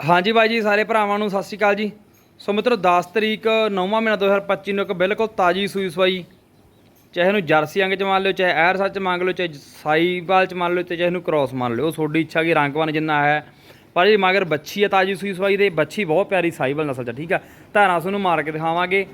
ਹਾਂਜੀ ਬਾਈ ਜੀ, ਸਾਰੇ ਭਰਾਵਾਂ ਨੂੰ ਸਤਿ ਸ਼੍ਰੀ ਅਕਾਲ ਜੀ। ਸੋ ਮਿੱਤਰੋ 10 ਤਰੀਕ 9ਵਾਂ ਮਹੀਨਾ 2025 ਨੂੰ ਇੱਕ ਬਿਲਕੁਲ ਤਾਜੀ ਸੂਈ ਸਵਾਈ, ਚਾਹੇ ਇਹਨੂੰ ਜਰਸੀ ਅੰਗ ਚ ਮੰਨ ਲਿਓ, ਚਾਹੇ ਐਰ ਸੱਚ ਮੰਗ ਲਿਓ, ਚਾਹੇ ਸਾਈਵਾਲ ਚ ਮੰਨ ਲਿਓ, ਤੇ ਚਾਹੇ ਇਹਨੂੰ ਕ੍ਰਾਸ ਮੰਨ ਲਿਓ। ਤੁਹਾਡੀ ਇੱਛਾ ਕੀ ਰੰਗਵਾਨ ਜਿੰਨਾ ਹੈ। ਪਰ ਇਹ ਮਗਰ ਬੱਚੀ ਹੈ ਤਾਜੀ ਸੂਈ ਸਵਾਈ ਦੇ ਬੱਚੀ ਬਹੁਤ ਪਿਆਰੀ ਸਾਈਵਾਲ ਨਸਲ ਚ ਠੀਕ ਆ। ਧਾਰਾਂ ਨੂੰ ਮਾਰ ਕੇ ਦਿਖਾਵਾਂਗੇ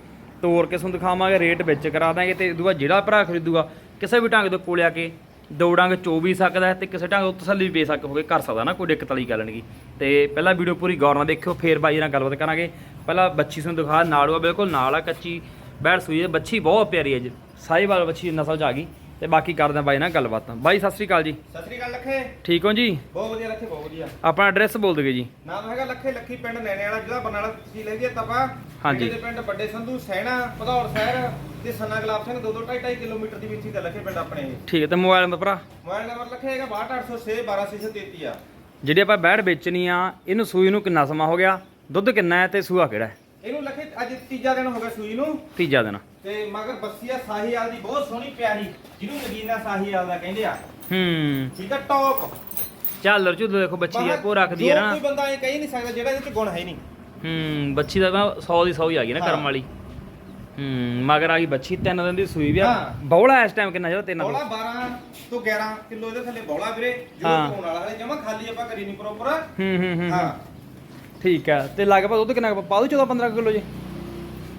ਤੋੜ ਕੇ ਤੁਹਾਨੂੰ ਦਿਖਾਵਾਂਗੇ, ਰੇਟ ਵਿੱਚ ਕਰਾ ਦਾਂਗੇ, ਤੇ ਦੂਆ ਜਿਹੜਾ ਭਰਾ ਖਰੀਦੂਗਾ, ਕਿਸੇ ਵੀ ਢੰਗ ਦੇ ਕੋਲ ਆ ਕੇ ਦੋ ਡੰਗ ਚੋ ਵੀ ਸਕਦਾ ਹੈ ਤੇ ਕਿਸੇ ਢੰਗ ਤੋਂ ਤਸੱਲੀ ਵੀ ਬੇਸ਼ੱਕ ਹੋ ਕੇ ਕਰ ਸਕਦਾ ਨਾ ਕੋਈ ਦਿੱਕਤ ਵਾਲੀ ਗੱਲ ਨਹੀਂ ਤੇ ਪਹਿਲਾਂ ਵੀਡੀਓ ਪੂਰੀ ਗੌਰ ਨਾਲ ਦੇਖਿਓ ਫੇਰ ਬਾਈ ਨਾਲ ਗੱਲਬਾਤ ਕਰਾਂਗੇ। ਪਹਿਲਾਂ ਬੱਚੀ ਤੁਹਾਨੂੰ ਦਿਖਾ ਨਾੜੂਆ ਬਿਲਕੁਲ ਨਾਲ ਆ ਕੱਚੀ ਬੈਠ ਸੂਈ ਹੈ ਬੱਚੀ ਬਹੁਤ ਪਿਆਰੀ ਹੈ ਜੀ। ਸਾਈਵਾਲ ਬੱਚੀ ਨਸਲ ਚ ਆ ਗਈ। ਤੇ ਬਾਕੀ ਕਰਦੇ ਹਾਂ ਬਾਈ ਨਾਲ ਗੱਲਬਾਤ। ਬਾਈ ਸਤਿ ਸ੍ਰੀ ਅਕਾਲ ਜੀ। ਸਤਿ ਸ੍ਰੀ ਅਕਾਲ ਲੱਖੇ। ਠੀਕ ਹੋ ਜੀ? ਬਹੁਤ ਵਧੀਆ ਲੱਖੇ ਬਹੁਤ ਵਧੀਆ। ਆਪਣਾ ਐਡਰੈਸ ਬੋਲ ਦਿਓ ਜੀ। ਨਾਮ ਹੈਗਾ ਲੱਖੇ ਲੱਖੀ ਪਿੰਡ ਨੈਣੇ ਵਾਲਾ ਜ਼ਿਲ੍ਹਾ ਬਰਨਾਲਾ ਤਹਿਸੀਲ ਹੈਗੀ ਤਪਾ ਹਾਂਜੀ। ਪਿੰਡ ਵੱਡੇ ਸੰਧੂ ਸੈਣਾ ਭਦੌੜ ਸ਼ਹਿਰ। ਤੇ ਸੰਨਾ ਗੁਲਾਬ ਸਿੰਘ 2 2 2.5 ਕਿਲੋਮੀਟਰ ਦੀ ਵਿੱਚ ਹੀ ਦਾ ਲੱਖੇ ਪਿੰਡ ਆਪਣੇ ਇਹ। ਠੀਕ ਹੈ ਤੇ ਮੋਬਾਈਲ ਨੰਬਰ ਭਰਾ? ਮੋਬਾਈਲ ਨੰਬਰ ਲੱਖੇ ਹੈਗਾ 62806 12633 ਆ। ਜਿਹੜੀ ਆਪਾਂ ਬੈੜ ਵੇਚਣੀ ਆ ਇਹਨੂੰ ਸੂਈ ਨੂੰ ਕਿੰਨਾ ਸਮਾਂ ਹੋ ਗਿਆ? ਦੁੱਧ ਕਿੰਨਾ ਹੈ ਤੇ ਸੂਆ ਕਿਹੜਾ ਹੈ? ਇਹਨੂੰ ਲੱਖੇ ਅੱਜ ਤੀਜਾ ਦਿਨ ਹੋ ਗਿਆ ਸੂਈ ਨੂੰ। ਤੀਜਾ ਦਿਨ। ਤੇ ਮਗਰ ਬੱਸੀਆ ਸਾਹੀਵਾਲ ਦੀ ਬਹੁਤ ਸੋਹਣੀ ਪਿਆਰੀ ਜਿਹਨੂੰ ਨਗੀਨਾ ਸਾਹੀਵਾਲ ਦਾ ਕਹਿੰਦੇ ਆ। ਹੂੰ। ਠੀਕ ਆ ਟੌਪ। ਝਾਲਰ ਝੁੱਲ ਦੇਖੋ ਬੱਚੀ ਆ ਕੋ ਰੱਖਦੀ ਹੈ ਜੋ ਨਾ। ਕੋਈ ਬੰਦਾ ਇਹ ਕਹਿ ਨਹੀਂ ਸਕਦਾ ਜਿਹੜਾ ਇਹਦੇ ਚ ਗੁਣ ਹੈ ਨਹੀਂ। ਹੂੰ ਬੱਚੀ ਦਾ ਤਾਂ 100 ਦੀ 100 ਹੀ ਆ ਗਈ ਨਾ ਕਰਮ ਹਾਂ। ਵਾਲੀ। ਹੂੰ ਮਗਰ ਆ ਗਈ ਬੱਚੀ ਤਿੰਨ ਦਿਨ ਦੀ ਸੂਈ ਵੀ ਆ। ਹਾਂ। ਬੌਲਾ ਇਸ ਟਾਈਮ ਕਿੰਨਾ ਜਿਹੜਾ ਤਿੰਨ ਬੌਲਾ ਤੋਂ 12 ਤੋਂ 11 ਕਿਲੋ ਇਹਦੇ ਥੱਲੇ ਬੌਲਾ ਵੀਰੇ ਜੋ ਹਾਂ। ਵਾਲਾ ਹੈ ਜਮਾ ਖਾਲੀ ਆਪਾਂ ਕਰੀ ਨਹੀਂ ਪ੍ਰੋਪਰ ਹੂੰ ਹੂੰ ਹੂੰ ਹਾਂ। ਠੀਕ ਹੈ ਤੇ ਲਗਭਗ ਦੁੱਧ ਕਿੰਨਾ ਕੁ ਪਾ ਦੂ 14 15 ਕਿਲੋ ਜੀ?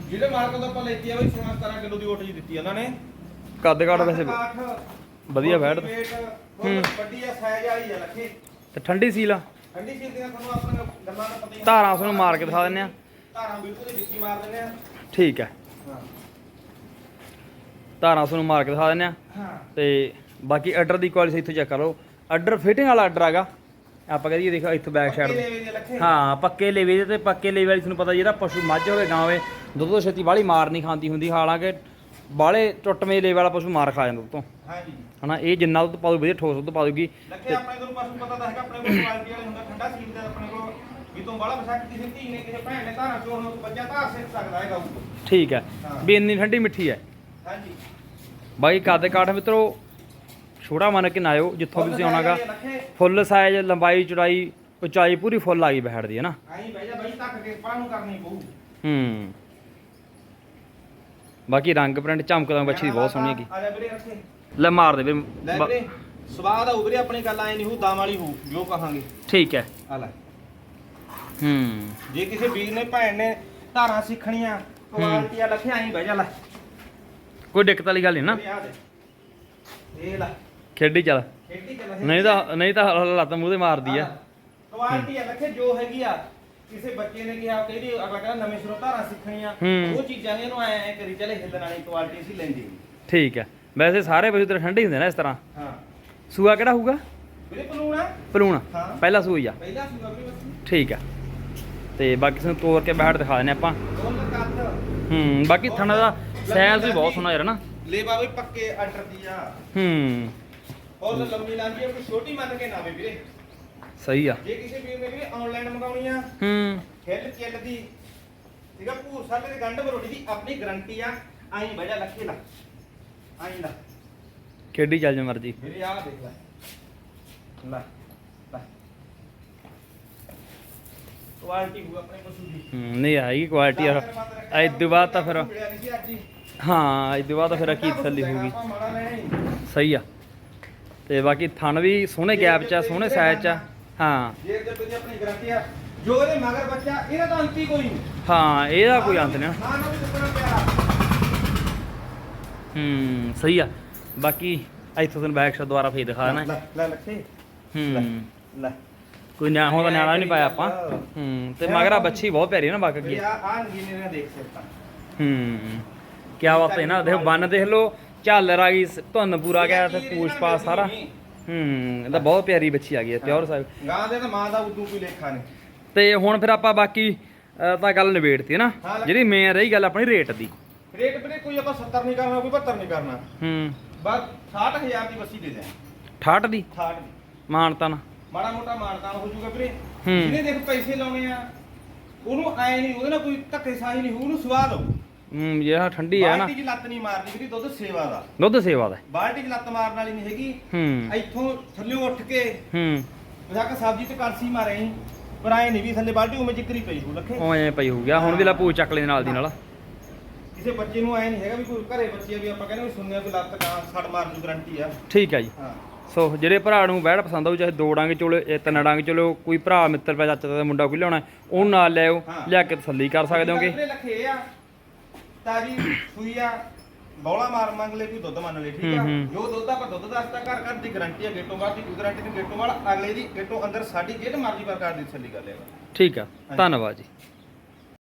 ਜਿਹੜੇ ਮਾਲਕ ਤੋਂ ਆਪਾਂ ਲੈਤੀ ਆ ਬਈ 16 17 ਕਿਲੋ ਦੀ ਓਟ ਜੀ ਦਿੱਤੀ ਉਹਨਾਂ ਨੇ। ਕੱਦ ਕਾਠ ਵੈਸੇ ਕਾਠ, ਵਧੀਆ ਬੋਡੀ ਬੈਠ। weight, ਹੂੰ। ਬਹੁਤ ਵੱਡੀ ਆ ਸਾਈਜ਼ ਵਾਲੀ ਆ ਲੱਖੇ। ਤੇ ਠੰਡੀ ਸੀਲ ਆ। ਠੰਡੀ ਸੀਲ ਦੀਆਂ ਤੁਹਾਨੂੰ ਆਪਣੀਆਂ ਗੱਲਾਂ ਦਾ ਪਤਾ ਹੀ ਧਾਰਾਂ ਤੁਹਾਨੂੰ ਮਾਰ ਕੇ ਦਿਖਾ ਦਿੰਦੇ ਆ। ਧਾਰਾਂ ਬਿਲਕੁਲ ਹੀ ਵਿੱਚੀ ਮਾਰ ਦਿੰਦੇ ਆ। ਠੀਕ ਹੈ ਹਾਂ। ਧਾਰਾਂ ਤੁਹਾਨੂੰ ਮਾਰ ਕੇ ਦਿਖਾ ਦਿੰਦੇ ਆ ਹਾਂ। ਤੇ ਬਾਕੀ ਆਰਡਰ ਦੀ ਕੁਆਲਿਟੀ ਇੱਥੋਂ ਚੈੱਕ ਕਰੋ ਆਰਡਰ ਫਿਟਿੰਗ ਵਾਲਾ ਆਰਡਰ ਹੈਗਾ। ਆਪਾਂ ਕਹਦੀਏ ਦੇਖੋ ਇੱਥੋਂ ਬੈਕ ਸਾਈਡ ਹਾਂ ਪੱਕੇ ਲੇਵੇ ਦੇ ਤੇ ਪੱਕੇ ਲੇਵੇ ਵਾਲੀ ਤੁਹਾਨੂੰ ਪਤਾ ਜਿਹੜਾ ਪਸ਼ੂ ਮੱਝ ਹੋਵੇ ਗਾਂ ਹੋਵੇ ਦੁੱਧ ਤੋਂ ਛੇਤੀ ਬਾਹਲੀ ਮਾਰ ਨਹੀਂ ਖਾਂਦੀ ਹੁੰਦੀ। ਹਾਲਾਂਕਿ ਬਾਹਲੇ ਟੁੱਟਵੇਂ ਲੇਵੇ ਵਾਲਾ ਪਸ਼ੂ ਮਾਰ ਖਾ ਜਾਂਦਾ ਦੁੱਧ ਤੋਂ। ਹਾਂਜੀ। ਹਨਾ ਇਹ ਜਿੰਨਾ ਦੁੱਧ ਪਾਉ ਵਧੀਆ ਠੋਸ ਦੁੱਧ ਪਾ ਦੂਗੀ ਲੱਖੇ ਆਪਣੇ ਕੋਲ ਪਸ਼ੂ ਪਤਾ ਤਾਂ ਹੈਗਾ ਆਪਣੇ ਕੋਲ ਕੁਆਲਿਟੀ ਵਾਲੇ ਹੁੰਦਾ ਠੰਡਾ ਸੀਲ ਦਾ ਆਪਣੇ ਕੋਲ ਵੀ ਤੋਂ ਬਾਲਾ ਬਸਾ ਕਿਸੇ ਧੀ ਨੇ ਕਿਸੇ ਭੈਣ ਨੇ ਧਾਰਾਂ ਚੋਂ ਨੂੰ ਬੱਚਾ ਧਾਰ ਸਿੱਖ ਸਕਦਾ ਹੈਗਾ ਉਹ ਠੀਕ ਹੈ। ਹਾਂ। ਵੀ ਇੰਨੀ ਠੰਡੀ ਮਿੱਠੀ ਹੈ। ਹਾਂਜੀ। ਬਾਈ ਕੱਦ ਕਾਠ ਮਿੱਤਰੋ ਛੋਟਾ ਮੰਨ ਕੇ ਨਾ ਆਇਓ ਜਿੱਥੋਂ ਵੀ ਤੁਸੀਂ ਆਉਣਾਗਾ। ਫੁੱਲ ਸਾਈਜ਼ ਲੰਬਾਈ ਚੌੜਾਈ ਉਚਾਈ ਪੂਰੀ ਫੁੱਲ ਆ ਗਈ ਦੀ ਹੈ ਨਾ? ਆਈ ਬਹਿ ਜਾ ਬਈ ਤੱਕ ਕੇ ਨੂੰ ਕਰਨੀ ਪਊ। ਹੂੰ। ਬਾਕੀ ਰੰਗ ਪ੍ਰਿੰਟ ਚਮਕਦਾ ਬੱਚੀ ਦੀ ਬਹੁਤ ਸੋਹਣੀ ਹੈਗੀ। ਆ ਜਾ ਵੀਰੇ ਰੱਖੇ। ਲੈ ਮਾਰ ਦੇ ਵੀਰੇ ਲੈ ਬ- ਵੀਰੇ ਸਵਾਦ ਆਊ ਵੀਰੇ ਆਪਣੀ ਗੱਲ ਆਏ ਨਹੀਂ ਹੋ ਦਾਮ ਵਾਲੀ ਹੋ ਜੋ ਕਹਾਂਗੇ। ਠੀਕ ਹੈ। ਆ ਲੈ। ਹੂੰ। ਜੇ ਕਿਸੇ ਵੀਰ ਨੇ ਭੈਣ ਨੇ ਧਾਰਾਂ ਸਿੱਖਣੀਆਂ ਕੁਆਲਿਟੀ ਆ ਲੱਖੇ ਆਈ ਬਹਿ ਜਾ ਲੈ। ਕੋਈ ਦਿੱਕਤ ਵਾਲੀ ਗੱਲ ਨਹੀਂ ਨਾ। ਆ ਦੇ। ਲੈ। ਖੇਡੀ ਚੱਲ। ਖੇਡੀ ਚੱਲ ਨਹੀਂ ਤਾਂ ਨਹੀਂ ਤਾਂ ਲੱਤ ਮੂੰਹ ਤੇ ਮਾਰਦੀ ਆ। ਕੁਆਲਿਟੀ ਆ ਲੱਖੇ ਜੋ ਹੈਗੀ ਆ। ਕਿਸੇ ਬੱਚੇ ਨੇ ਕਿਹਾ ਕਿਹੜੀ ਅਗਲਾ ਕਹਿੰਦਾ ਨਵੇਂ ਸਿਰੋਂ ਧਾਰਾਂ ਸਿੱਖਣੀਆਂ। ਹੂੰ। ਉਹ ਚੀਜ਼ਾਂ ਨੇ ਇਹਨੂੰ ਐ ਐ ਕਰੀ ਚੱਲੇ ਹਿੱਲਣ ਵਾਲੀ ਕੁਆਲਿਟੀ ਅਸੀਂ ਲੈਂਦੇ ਠੀਕ ਹੈ ਵੈਸੇ ਸਾਰੇ ਪਸ਼ੂ ਤੇਰੇ ਠੰਡੇ ਹੁੰਦੇ ਨੇ ਇਸ ਤਰ੍ਹਾਂ। ਹਾਂ। ਸੂਆ ਕਿਹੜਾ ਹੋਊਗਾ? ਵੀਰੇ ਪਲੂਣਾ? ਪਲੂਣ। ਹਾਂ। ਪਹਿਲਾ ਸੂਈ ਆ। ਪਹਿਲਾ ਸੀਗਾ ਵੀਰੇ ਬਸ। ਠੀਕ ਹੈ ਤੇ ਬਾਕੀ ਤੁਹਾਨੂੰ ਤੋੜ ਕੇ ਬੈਠ ਦਿਖਾ ਆਪਾਂ। ਦੋਨ ਕੱਦ ਹੂੰ ਬਾਕੀ ਥਣਾ ਦਾ ਸਾਈਜ਼ ਵੀ ਬਹੁਤ ਸੋਹਣਾ ਯਾਰ ਨਾ। ਲੇਵਾ ਵੀ ਪੱਕੇ ਆਰਡਰ ਦੀ ਆ। ਹੂੰ। ਹੋਰ ਲੰਮੀ ਲਾਂਜੀ ਕੋਈ ਛੋਟੀ ਮੰਨ ਕੇ ਨਾ ਆਵੇ ਵੀਰੇ। ਸਹੀ ਆ। ਜੇ ਕਿਸੇ ਵੀਰ ਨੇ ਵੀ ਆਨਲਾਈਨ ਮੰਗਾਉਣੀ ਆ ਹੂੰ। ਖਿੱਲ ਚਿੱਲ ਦੀ। ਠੀਕ ਆ ਭੂਰ ਸਾਡੇ ਦੇ ਗੰਢ ਬਰੋੜੀ ਦੀ ਆਪਣੀ ਗਾਰੰਟੀ ਆ ਆਈ ਵਜਾ ਲੱਖੇ ਲਾ ਆਈ ਲਾ। ਕਿੱਡੀ ਚੱਲ ਜਾ ਮਰਜ਼ੀ। ਵੀਰੇ ਆ ਦੇਖ ਲੈ ਲੈ। ਲੈ। ਕੁਆਲਿਟੀ ਹੋ ਆਪਣੇ ਪਸ਼ੂ ਦੀ। ਹੂੰ ਨਹੀਂ ਆਏਗੀ ਕੁਆਲਿਟੀ ਯਾਰ ਤੋਂ ਬਾਅਦ ਤਾਂ ਫਿਰ ਮਿਲਿਆ ਨਹੀਂ ਸੀ ਅੱਜ ਹੀ। ਤੋਂ ਬਾਅਦ ਤਾਂ ਫਿਰ ਕੀ ਥੱਲੀ ਹੋਊਗੀ। ਆਪਾਂ ਮਾੜਾ ਲੈਣਾ ਹੀ। ਸਹੀ ਆ। ਤੇ ਬਾਕੀ ਥਣ ਵੀ ਸੋਹਣੇ ਗੈਪ ਚ ਆ ਸੋਹਣੇ ਸਾਈਜ਼ ਚ ਆ। ਹਾਂ। ਜੇ ਤੇ ਤੁਸੀਂ ਆਪਣੀ ਗਾਰੰਟੀ ਆ ਜੋ ਇਹਦੇ ਮਗਰ ਬੱਚਾ ਇਹਦਾ ਤਾਂ ਅੰਤੀ ਕੋਈ ਨਹੀਂ। ਹਾਂ ਇਹਦਾ ਕੋਈ ਅੰਤ ਨਹੀਂ ਨਾ। ਹਾਂ ਨਾ ਵੀ ਚੁੱਕਣਾ ਪਿਆ। ਹੂੰ ਸਹੀ ਆ। ਬਾਕੀ ਇੱਥੋਂ ਤੁਹਾਨੂੰ ਬੈਕ ਸ਼ਾ ਦੁਬਾਰਾ ਫੇਰ ਦਿਖਾ ਦੇਣਾ। ਲੈ ਲੈ ਲੱਖੇ ਹੂੰ। ਲੈ। ਕੋਈ ਨਿਆ ਹੁਣ ਤਾਂ ਨਿਆਣਾ ਵੀ ਨਹੀਂ ਪਾਇਆ ਆਪਾਂ। ਹੂੰ ਤੇ ਮਗਰਾ ਬੱਚੀ ਬਹੁਤ ਪਿਆਰੀ ਹੈ ਨਾ ਬਾਕ ਵੀ ਅੱਗੇ ਆ ਆ ਨਗੀਨੇ ਨੇ ਦੇਖ ਸਕਤਾ ਹੂੰ ਕੀ ਬਾਤ ਹੈ ਨਾ ਦੇਖੋ ਬੰਨ ਦੇਖ ਲਓ ਝਾਲਰ ਆ ਗਈ ਸ- ਧੁੰਨ ਪੂਰਾ ਗਿਆ ਤੇ ਪੂਛ ਪਾ ਸਾਰਾ। ਹੂੰ ਇਹਦਾ ਬਹੁਤ ਪਿਆਰੀ ਬੱਚੀ ਆ ਗਈ ਹੈ। ਪਿਓਰ ਸਾਹਿਬ। ਗਾਂ ਦੇ ਤਾਂ ਮਾਂ ਦਾ ਉਦੋਂ ਕੋਈ ਲੇਖਾ ਨਹੀਂ। ਤੇ ਹੁਣ ਫਿਰ ਆਪਾਂ ਬਾਕੀ ਤਾਂ ਗੱਲ ਨਿਬੇੜਤੀ ਨਾ। ਜਿਹੜੀ ਮੇਨ ਰਹੀ ਗੱਲ ਆਪਣੀ ਰੇਟ ਦੀ। ਰੇਟ ਵੀਰੇ ਕੋਈ ਆਪਾਂ 70 ਨਹੀਂ ਕਰਨਾ ਕੋਈ 72 ਨਹੀਂ ਕਰਨਾ। ਹੂੰ। ਬਸ 60000 ਦੀ ਬੱਸੀ ਦੇ ਦੇ। 68 ਦੀ? 68 ਦੀ। ਮਾਨਤਾ ਨਾ ਮਾੜਾ ਮੋਟਾ ਮਾਨਤਾਨ ਹੋ ਜਾਊਗਾ ਵੀਰੇ। ਹੂੰ। ਜਿਹਨੇ ਦੇਖ ਪੈਸੇ ਲਾਉਣੇ ਆ ਉਹਨੂੰ ਐ ਨਹੀਂ ਉਹਦੇ ਨਾਲ ਕੋਈ ਧੱਕੇ ਸਾਹੀ ਨਹੀਂ ਹੋਊ, ਉਹਨੂੰ ਸਵਾਦ ਆਊ ਹੂੰ ਜਿਹੜਾ ਠੰਡੀ ਹੈ ਨਾ। ਬਾਲਟੀ 'ਚ ਲੱਤ ਨਹੀਂ ਮਾਰਨੀ ਵੀਰੇ ਦੁੱਧ ਸੇਵਾ ਦਾ। ਦੁੱਧ ਸੇਵਾ ਦਾ। ਬਾਲਟੀ 'ਚ ਲੱਤ ਮਾਰਨ ਵਾਲੀ ਨਹੀਂ ਹੈਗੀ। ਹੂੰ। ਇੱਥੋਂ ਥੱਲੇ ਉੱਠ ਕੇ ਹੂੰ। ਬਜਾਕ ਸਬਜ਼ੀ ਤੇ ਕਲਸੀ ਮਾਰੇ ਅਸੀਂ। ਪਰ ਐ ਨਹੀਂ ਵੀ ਥੱਲੇ ਬਾਲਟੀ ਉਵੇਂ ਜਿਕਰੀ ਪਈ ਹੋ ਲੱਖੇ। ਉਹ ਐਂ ਪਈ ਹੋ ਗਿਆ ਹੁਣ ਵੀ ਲਾ ਪੂ ਚੱਕ ਲੈ ਨਾਲ ਦੀ ਨਾਲ। ਕਿਸੇ ਬੱਚੇ ਨੂੰ ਐ ਨਹੀਂ ਹੈਗਾ ਵੀ ਕੋਈ ਘਰੇ ਬੱਚੇ ਆ ਵੀ ਆਪਾਂ ਕਹਿੰਦੇ ਵੀ ਸੁਣਿਆ ਵੀ ਲੱਤ ਕਾਂ ਸੜ ਮਾਰਨ ਦੀ ਗਾਰੰਟੀ ਆ। ਠੀਕ ਹੈ ਜੀ। ਹਾਂ। ਸੋ ਜਿਹੜੇ ਭਰਾ ਨੂੰ ਬੈੜ ਪਸੰਦ ਆਊ ਚਾਹੇ ਦੋ ਡਾਂਗੇ ਚੋਲੇ ਇਹ ਤਿੰਨ ਡਾਂਗੇ ਚੋਲੇ ਕੋਈ ਭਰਾ ਮਿੱਤਰ ਪੈ ਚਾਚਾ ਦਾ ਮੁੰਡਾ ਕੋਈ ਲਿਆਉਣਾ ਉਹ ਨਾਲ ਲਿਆਓ। ਲਿਆ ਕੇ ਤਸੱਲੀ ਕਰ ਸਕਦੇ ਹੋਗੇ। ਲੱਖੇ ਆ ਤਾਜੀ ਸੂਈ ਆ ਬੌਲਾ ਮਾਰ ਮੰਗ ਲੈ ਕੋਈ ਦੁੱਧ ਮੰਨ ਲੈ ਠੀਕ ਆ। ਜੋ ਦੁੱਧ ਆਪਾਂ ਦੁੱਧ ਦੱਸਦਾ ਘਰ ਘਰ ਦੀ ਗਾਰੰਟੀ ਆ ਗੇਟੋਂ ਬਾਅਦ ਦੀ ਕੋਈ ਗਾਰੰਟੀ ਨਹੀਂ ਗੇਟੋਂ ਵਾਲਾ ਅਗਲੇ ਦੀ ਗੇਟੋਂ ਅੰਦਰ ਸਾਡੀ ਜਿਹੜੇ ਮਰਜ਼ੀ ਪ੍ਰਕਾਰ ਦੀ ਤਸੱਲੀ ਕਰ ਲੇਗਾ ਠੀਕ ਆ ਧੰਨਵਾਦ ਜੀ।